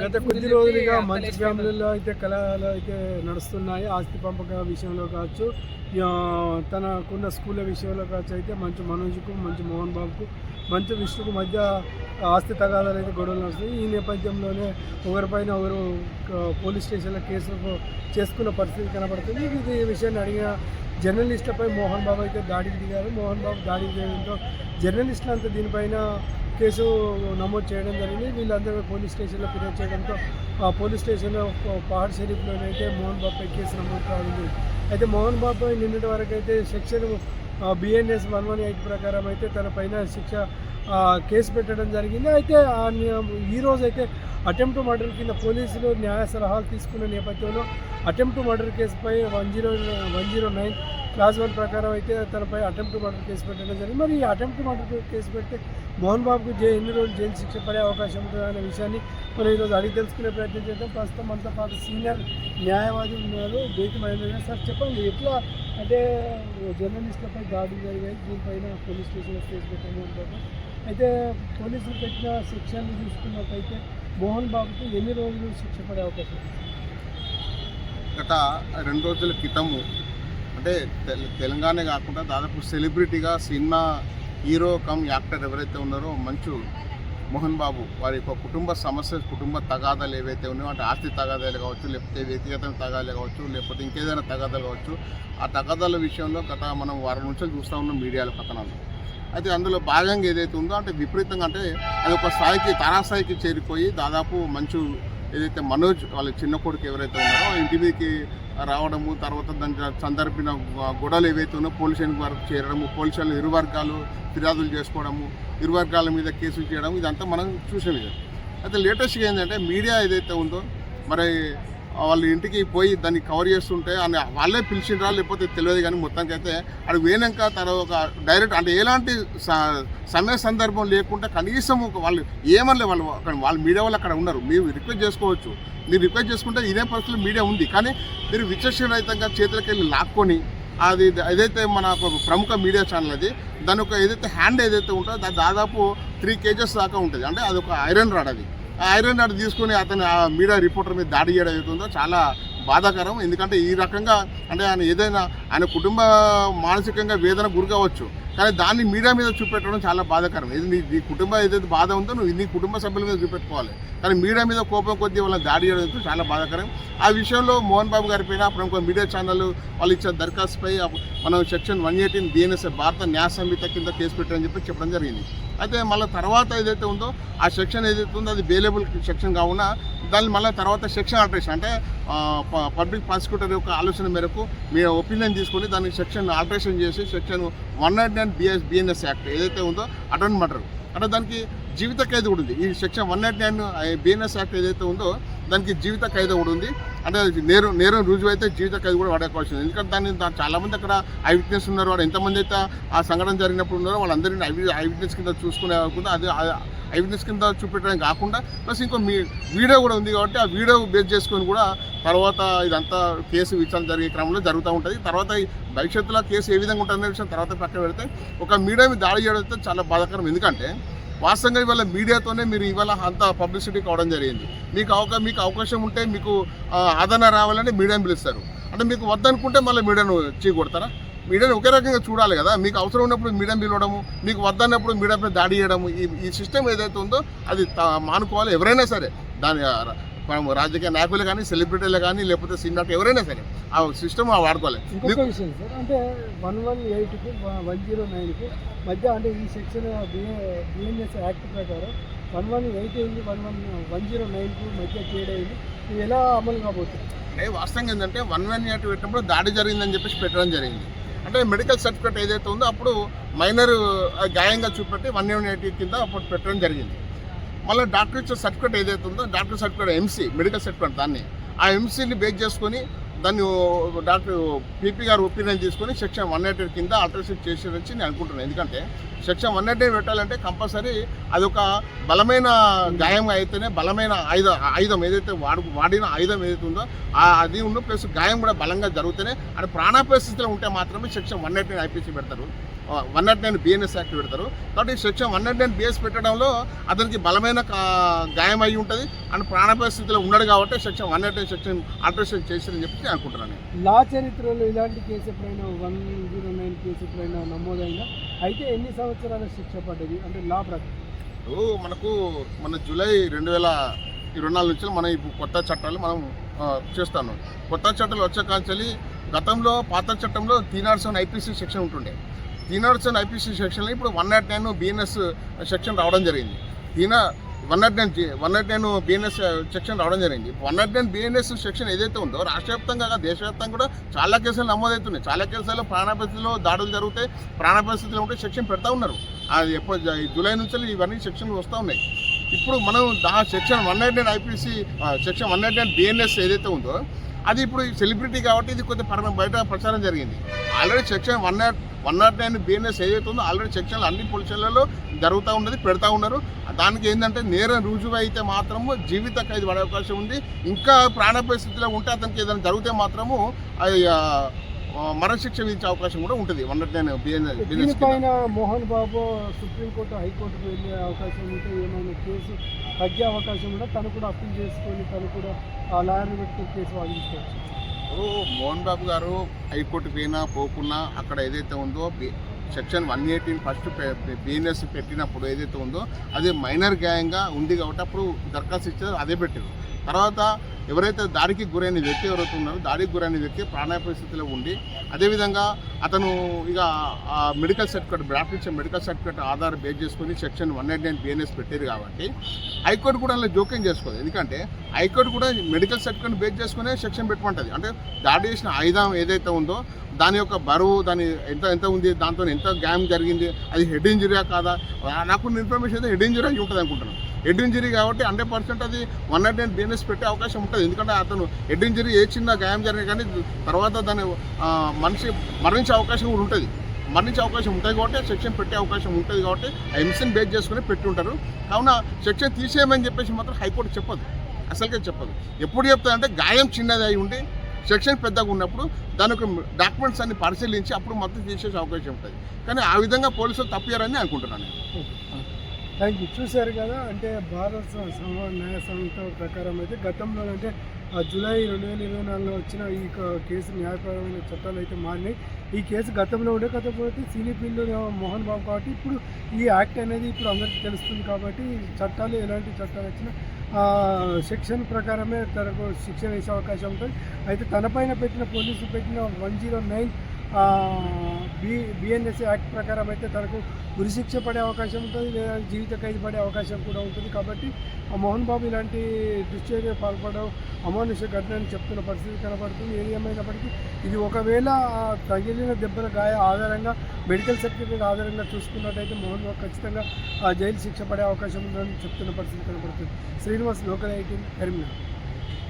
గత కొద్ది రోజులుగా మంచి ఫ్యామిలీలో అయితే కళలు అయితే నడుస్తున్నాయి. ఆస్తి పంపక విషయంలో కావచ్చు తనకున్న స్కూళ్ళ విషయంలో కావచ్చు అయితే మంచి మనోజ్కు మంచి మోహన్ బాబుకు మంచి విష్ణుకు మధ్య ఆస్తి తగాదాలు అయితే గొడవలు నడుస్తాయి ఈ నేపథ్యంలోనే ఒకరిపైన ఒకరు పోలీస్ స్టేషన్లో కేసులు చేసుకున్న పరిస్థితి కనబడుతుంది. ఇది ఈ విషయాన్ని అడిగిన జర్నలిస్టులపై మోహన్ బాబు అయితే దాడికి దిగారు. మోహన్ బాబు దాడికి చేయడంతో జర్నలిస్టులు అంతా దీనిపైన కేసు నమోదు చేయడం జరిగింది. వీళ్ళందరూ పోలీస్ స్టేషన్లో ఫిర్యాదు చేయడంతో ఆ పోలీస్ స్టేషన్లో పహాడ్ షరీఫ్లోనైతే మోహన్ బాబుపై కేసు నమోదు కావాలి అయితే మోహన్ బాబుపై నిన్నటి వరకు అయితే section BNS one one eight ప్రకారం అయితే తన పైన శిక్ష కేసు పెట్టడం జరిగింది. అయితే ఈరోజు అయితే అటెంప్ట్ మర్డర్ కింద పోలీసులు న్యాయ సలహాలు తీసుకున్న నేపథ్యంలో అటెంప్ట్ మర్డర్ కేసుపై one zero one zero nine clause one ప్రకారం అయితే తనపై అటెంప్ట్ మర్డర్ కేసు పెట్టడం జరిగింది. మరి ఈ అటెంప్ట్ మర్డర్ కేసు పెడితే మోహన్ బాబుకు జై ఎన్ని రోజులు జైలు శిక్ష పడే అవకాశం ఉంటుంది అనే విషయాన్ని మనం ఈరోజు అడిగి తెలుసుకునే ప్రయత్నం చేద్దాం. ప్రస్తుతం మనతో పాటు సీనియర్ న్యాయవాది ఉన్నారు. బేకి మహేంద్ర సార్ చెప్పండి ఎట్లా అంటే జర్నలిస్టులపై దాడులు జరిగాయి. దీనిపైన పోలీస్ స్టేషన్లో కేసు పెట్టాము అయితే పోలీసులు పెట్టిన శిక్షను చూసుకున్నట్టయితే మోహన్ బాబుకు ఎన్ని రోజులు శిక్ష పడే అవకాశం గత రెండు రోజుల క్రితము అంటే తెలంగాణ కాకుండా దాదాపు సెలబ్రిటీగా సినిమా హీరో కమ్ యాక్టర్ ఎవరైతే ఉన్నారో మంచు మోహన్ బాబు వారి యొక్క కుటుంబ సమస్య కుటుంబ తగాదాలు ఏవైతే ఉన్నాయో అంటే ఆస్తి తగాదాలు కావచ్చు లేకపోతే వ్యక్తిగత తగాదాలు కావచ్చు లేకపోతే ఇంకేదైనా తగాదాలు కావచ్చు ఆ తగాదాల విషయంలో గత మనం వారం నుంచి చూస్తూ ఉన్నాం మీడియాల కథనాలు అయితే అందులో భాగంగా ఏదైతే ఉందో అంటే విపరీతంగా అంటే అది ఒక స్థాయికి తారాస్థాయికి చేరిపోయి దాదాపు మంచు ఏదైతే మనోజ్ వాళ్ళ చిన్న కొడుకు ఎవరైతే ఉన్నారో ఇంటి మీదకి రావడము తర్వాత దాని సందర్భిన గొడవలు ఏవైతే ఉన్నాయో పోలీస్ వరకు చేరడము పోలీస్ ఇరు వర్గాలు ఫిర్యాదులు చేసుకోవడము ఇరు వర్గాల మీద కేసులు చేయడం ఇదంతా మనం చూసే అయితే లేటెస్ట్గా ఏంటంటే మీడియా ఏదైతే ఉందో మరి వాళ్ళ ఇంటికి పోయి దాన్ని కవర్ చేస్తుంటే అని వాళ్ళే పిలిచిండ్రా లేకపోతే తెలియదు కానీ మొత్తానికి అయితే అది పోయినాక తన ఒక డైరెక్ట్ అంటే ఎలాంటి స- సమయ సందర్భం లేకుండా కనీసం ఒక వాళ్ళు ఏమనలే వాళ్ళు అక్కడ వాళ్ళు మీడియా వాళ్ళు అక్కడ ఉన్నారు. మీరు రిక్వెస్ట్ చేసుకోవచ్చు. మీరు రిక్వెస్ట్ చేసుకుంటే ఇదే పరిస్థితులు మీడియా ఉంది. కానీ మీరు విచక్షణరహితంగా చేతులకి వెళ్ళి లాక్కొని అది ఏదైతే మన ఒక ప్రముఖ మీడియా ఛానల్ అది దాని ఒక ఏదైతే హ్యాండ్ ఏదైతే ఉంటుందో దాదాపు త్రీ కేజెస్ దాకా ఉంటుంది. అంటే అది ఒక ఐరన్ రాడ్ అది. ఐరన్ రాడ్ తీసుకొని అతను ఆ మీడియా రిపోర్టర్ మీద దాడి చేయడం అవుతుందో చాలా బాధాకరం. ఎందుకంటే ఈ రకంగా అంటే ఆయన ఏదైనా ఆయన కుటుంబ మానసికంగా వేదన గురి కావచ్చు. కానీ దాన్ని మీడియా మీద చూపెట్టడం చాలా బాధాకరం. ఇది నీ నీ కుటుంబ ఏదైతే బాధ ఉందో నువ్వు నీ కుటుంబ సభ్యుల మీద చూపెట్టుకోవాలి. కానీ మీడియా మీద కోపం కొద్దీ వాళ్ళని దాడి చేయడం చాలా బాధాకరం. ఆ విషయంలో మోహన్ బాబు గారి పైన ప్రముఖ మీడియా ఛానల్ వాళ్ళు ఇచ్చిన దరఖాస్తుపై మనం సెక్షన్ వన్ ఎయిటీన్ బిఎన్ఎస్ఏ భారత న్యాయ సంహిత కింద కేసు పెట్టారని చెప్పి చెప్పడం జరిగింది. అయితే మళ్ళీ తర్వాత ఏదైతే ఉందో ఆ సెక్షన్ ఏదైతే ఉందో అది బెయిలబుల్ సెక్షన్ కావున దాన్ని మళ్ళీ తర్వాత సెక్షన్ ఆల్టరేషన్ అంటే పబ్లిక్ ప్రాసిక్యూటర్ యొక్క ఆలోచన మేరకు మీ ఒపీనియన్ తీసుకొని దానికి సెక్షన్ ఆల్టరేషన్ చేసి section one nought nine BS BNS act ఏదైతే ఉందో అటెండ్ మర్డర్ అంటే దానికి జీవిత ఖైదు కూడా ఉంది. ఈ section one nought nine BNS act ఏదైతే ఉందో దానికి జీవిత ఖైదు కూడా ఉంది. అంటే నేను నేరం రుజువు అయితే జీవిత ఖైదు కూడా వాడే ఉంది. ఎందుకంటే దాన్ని చాలామంది అక్కడ ఐ విట్నెస్ ఉన్నారు. వాడు ఎంతమంది అయితే ఆ సంఘటన జరిగినప్పుడు ఉన్నారో వాళ్ళందరినీ ఐ ఐ విట్నెస్ కింద చూసుకునే కాకుండా అది ఐ విట్నెస్ కింద చూపెట్టడం కాకుండా ప్లస్ ఇంకో మీ వీడియో కూడా ఉంది కాబట్టి ఆ వీడియో బేస్ చేసుకొని కూడా తర్వాత ఇదంతా కేసు విచారణ జరిగే క్రమంలో జరుగుతూ ఉంటుంది. తర్వాత భవిష్యత్తులో కేసు ఏ విధంగా ఉంటుందనే విషయం తర్వాత పక్కన పెడితే ఒక మీడియా మీద దాడి చేయడం అయితే చాలా బాధాకరం. ఎందుకంటే వాస్తవంగా ఇవాళ మీడియాతోనే మీరు ఇవాళ అంత పబ్లిసిటీ కావడం జరిగింది. మీకు అవకా మీకు అవకాశం ఉంటే మీకు ఆదరణ రావాలని మీడియాని పిలుస్తారు. అంటే మీకు వద్దనుకుంటే మళ్ళీ మీడియాను చీకొడతారా? మీడియాని ఒకే రకంగా చూడాలి కదా. మీకు అవసరం ఉన్నప్పుడు మీడియం పిలవడము మీకు వద్దన్నప్పుడు మీడియా దాడి చేయడము ఈ ఈ సిస్టమ్ ఏదైతే ఉందో అది తా- మానుకోవాలి ఎవరైనా సరే. దాని మనం రాజకీయ నాయకులు కానీ సెలబ్రిటీలు కానీ లేకపోతే సినిమా ఎవరైనా సరే ఆ సిస్టమ్ వాడుకోవాలి. ఇంకొక విషయం సార్ అంటే వన్ వన్ ఎయిట్కు వన్ జీరో నైన్కు మధ్య అంటే ఈ సెక్షన్ బిఎన్ఎస్ యాక్ట్ ప్రకారం వన్ వన్ ఎయిట్ అయింది వన్ వన్ వన్ జీరో నైన్కు మధ్య తేడా అయింది. ఇది ఎలా అమలు కాబోతుంది? అంటే వాస్తవంగా ఏంటంటే వన్ వన్ ఎయిట్ పెట్టినప్పుడు దాడి జరిగిందని చెప్పేసి పెట్టడం జరిగింది. అంటే మెడికల్ సర్టిఫికేట్ ఏదైతే ఉందో అప్పుడు మైనర్ గాయంగా చూపెట్టి వన్ వన్ ఎయిట్ కింద అప్పుడు పెట్టడం జరిగింది. మళ్ళీ డాక్టర్ ఇచ్చే సర్టిఫికేట్ ఏదైతే ఉందో doctor certificate MC medical certificate దాన్ని. ఆ ఎంసీని బేస్ చేసుకొని దాన్ని డాక్టర్ పీపీ గారు ఒపీనియన్ తీసుకొని సెక్షన్ వన్ ఎయిట్ కింద ఆల్టరేషన్ చేసేదని నేను అనుకుంటున్నాను. ఎందుకంటే సెక్షన్ వన్ ఎయిట్ పెట్టాలంటే కంపల్సరీ అదొక బలమైన గాయం అయితేనే బలమైన ఆయుధ ఆయుధం ఏదైతే వాడు వాడిన ఆయుధం ఏదైతే ఉందో అది ఉన్న ప్లస్ గాయం కూడా బలంగా జరుగుతూనే అది ప్రాణాపరిస్థితిలో ఉంటే మాత్రమే సెక్షన్ వన్ ఎయిట్ ఐపీసీ పెడతారు. One nought nine BNS act పెడతారు. కాబట్టి section one nought nine BS పెట్టడంలో అతనికి బలమైన గాయం అయి ఉంటుంది. అండ్ ప్రాణ పరిస్థితిలో ఉన్నాడు కాబట్టి section one nought nine section alteration చేసిందని చెప్పి నేను అనుకుంటున్నాను నేను. లా చరిత్రలో ఇలాంటి కేసు ఎప్పుడైనా వన్ జీరో నైన్ కేసు ఎప్పుడైనా నమోదైందా? అయితే ఎన్ని సంవత్సరాల శిక్ష పడ్డది? అంటే లా ప్రకారం. మనకు మన జూలై రెండు వేల ఇరవై నాలుగు నుంచి మనం ఇప్పుడు కొత్త చట్టాలు మనం చేస్తాను. కొత్త చట్టాలు వచ్చే కాంచెల్లి గతంలో పాత చట్టంలో తీనార్సన్ ఐపీసీ సెక్షన్ ఉంటుండే. తీనార్సన్ ఐపీసీ సెక్షన్లో ఇప్పుడు one nought nine BNS section రావడం జరిగింది. థీనా one nought nine one nought nine BNS section రావడం జరిగింది. One nought nine BNS section ఏదైతే ఉందో రాష్ట్ర వ్యాప్తంగా దేశవ్యాప్తంగా కూడా చాలా కేసులు నమోదవుతున్నాయి. చాలా కేసుల్లో ప్రాణ పరిస్థితిలో దాడులు జరుగుతాయి. ప్రాణపరిస్థితిలో ఉంటే సెక్షన్ పెడతా ఉన్నారు. అది ఎప్పుడు జూలై నుంచి ఇవన్నీ సెక్షన్లు వస్తూ ఉన్నాయి. ఇప్పుడు మనం దా section one nought nine IPC section one nought nine BNS ఏదైతే ఉందో అది ఇప్పుడు సెలబ్రిటీ కాబట్టి ఇది కొంచెం పర బయట ప్రచారం జరిగింది. Already section one nought one nought nine BNS ఏదైతే ఆల్రెడీ సెక్షన్లు అన్ని పొలిషన్లలో జరుగుతూ ఉన్నది పెడతా ఉన్నారు. దానికి ఏంటంటే నేరం రుజువు అయితే మాత్రము జీవిత ఖైదు పడే అవకాశం ఉంది. ఇంకా ప్రాణ పరిస్థితిలో ఉంటే అతనికి ఏదైనా జరిగితే మాత్రము మరణశిక్ష విధించే అవకాశం కూడా ఉంటుంది one nought nine BNS Mohan Babu supreme court హైకోర్టుకు వెళ్ళే అవకాశం ఉంటే ఏమైనా కేసు తగ్గే అవకాశం కూడా తను కూడా అప్పీల్ చేసుకొని తను కూడా ఆ లాయర్ని పెట్టుకుని కేసు వాదించుకోవచ్చు ఇప్పుడు మోహన్ బాబు గారు హైకోర్టు పోయినా పోకున్నా అక్కడ ఏదైతే ఉందో section one eighteen first BNS పెట్టినప్పుడు ఏదైతే ఉందో అది మైనర్ గ్యాంగ్గా ఉంది కాబట్టి అప్పుడు దరఖాస్తు ఇచ్చారు అదే పెట్టారు. తర్వాత ఎవరైతే దాడికి గురైన వ్యక్తి ఎవరైతే ఉన్నారో దాడికి గురైన వ్యక్తి ప్రాణాయ పరిస్థితిలో ఉండి అదేవిధంగా అతను ఇక ఆ మెడికల్ సర్టిఫికేట్ డ్రాఫ్ట్ ఇచ్చే మెడికల్ సర్టిఫికేట్ ఆధార్ బేస్ చేసుకుని section one eight nine BNS పెట్టారు కాబట్టి హైకోర్టు కూడా అందులో జోక్యం చేసుకోదు ఎందుకంటే హైకోర్టు కూడా మెడికల్ సర్టిఫికేట్ బేస్ చేసుకునే సెక్షన్ పెట్టుకుంటుంది అంటే దాడి చేసిన ఆయుధం ఏదైతే ఉందో దాని యొక్క బరువు దాని ఎంత ఎంత ఉంది దాంతో ఎంత గ్యామ్ జరిగింది అది హెడ్ ఇంజురీయా కాదా? నాకున్న ఇన్ఫర్మేషన్ అయితే హెడ్ ఇంజురీ అయి ఉంటుంది అనుకుంటున్నాను హెడ్ ఇంజరీ కాబట్టి హండ్రెడ్ పర్సెంట్ అది వన్ నాట్ నైన్ బిఎన్ఎస్ పెట్టే అవకాశం ఉంటుంది. ఎందుకంటే అతను హెడ్ ఇంజరీ ఏ చిన్న గాయం జరిగినా కానీ తర్వాత దాని మనిషి మరణించే అవకాశం కూడా ఉంటుంది. మరణించే అవకాశం ఉంటుంది కాబట్టి సెక్షన్ పెట్టే అవకాశం ఉంటుంది కాబట్టి ఆ ఎంసీని బేస్ చేసుకుని పెట్టి ఉంటారు కావున సెక్షన్ తీసేయమని చెప్పేసి మాత్రం హైకోర్టు చెప్పదు. అసలుకే చెప్పదు. ఎప్పుడు చెప్తారంటే గాయం చిన్నది అయి ఉండి సెక్షన్ పెద్దగా ఉన్నప్పుడు దానికి డాక్యుమెంట్స్ అన్ని పరిశీలించి అప్పుడు మొత్తం తీసేసే అవకాశం ఉంటుంది. కానీ ఆ విధంగా పోలీసులు తప్పారని అనుకుంటున్నాను నేను. థ్యాంక్ యూ చూశారు కదా అంటే భారత స- న్యాయ సంస్థ ప్రకారం అయితే గతంలో అంటే ఆ జూలై రెండు వేల ఇరవై నాలుగులో వచ్చిన ఈ కేసు న్యాయపరమైన చట్టాలు అయితే మారినాయి. ఈ కేసు గతంలో ఉండే కాకపోతే సినీ ఫీల్డ్ మోహన్ బాబు కాబట్టి ఇప్పుడు ఈ యాక్ట్ అనేది ఇప్పుడు అందరికీ తెలుస్తుంది కాబట్టి చట్టాలు ఎలాంటి చట్టాలు వచ్చినా సెక్షన్ ప్రకారమే తనకు శిక్ష వేసే అవకాశం ఉంటుంది. అయితే తనపైన పెట్టిన పోలీసులు పెట్టిన one zero nine B BNS act ప్రకారం అయితే తనకు ఉరిశిక్ష పడే అవకాశం ఉంటుంది లేదా జీవిత ఖైదు పడే అవకాశం కూడా ఉంటుంది. కాబట్టి ఆ మోహన్ బాబు ఇలాంటి దుశ్చర్య పాల్పడడం అమానుష ఘటన అని చెప్తున్న పరిస్థితి కనబడుతుంది. ఏది ఏమైనప్పటికీ ఇది ఒకవేళ తగిలిన దెబ్బల గాయ ఆధారంగా మెడికల్ సర్టిఫికేట్ ఆధారంగా చూసుకున్నట్టయితే మోహన్ బాబు ఖచ్చితంగా జైలు శిక్ష పడే అవకాశం ఉందని చెప్తున్న పరిస్థితి కనబడుతుంది. Srinivas local IT Karimnagar.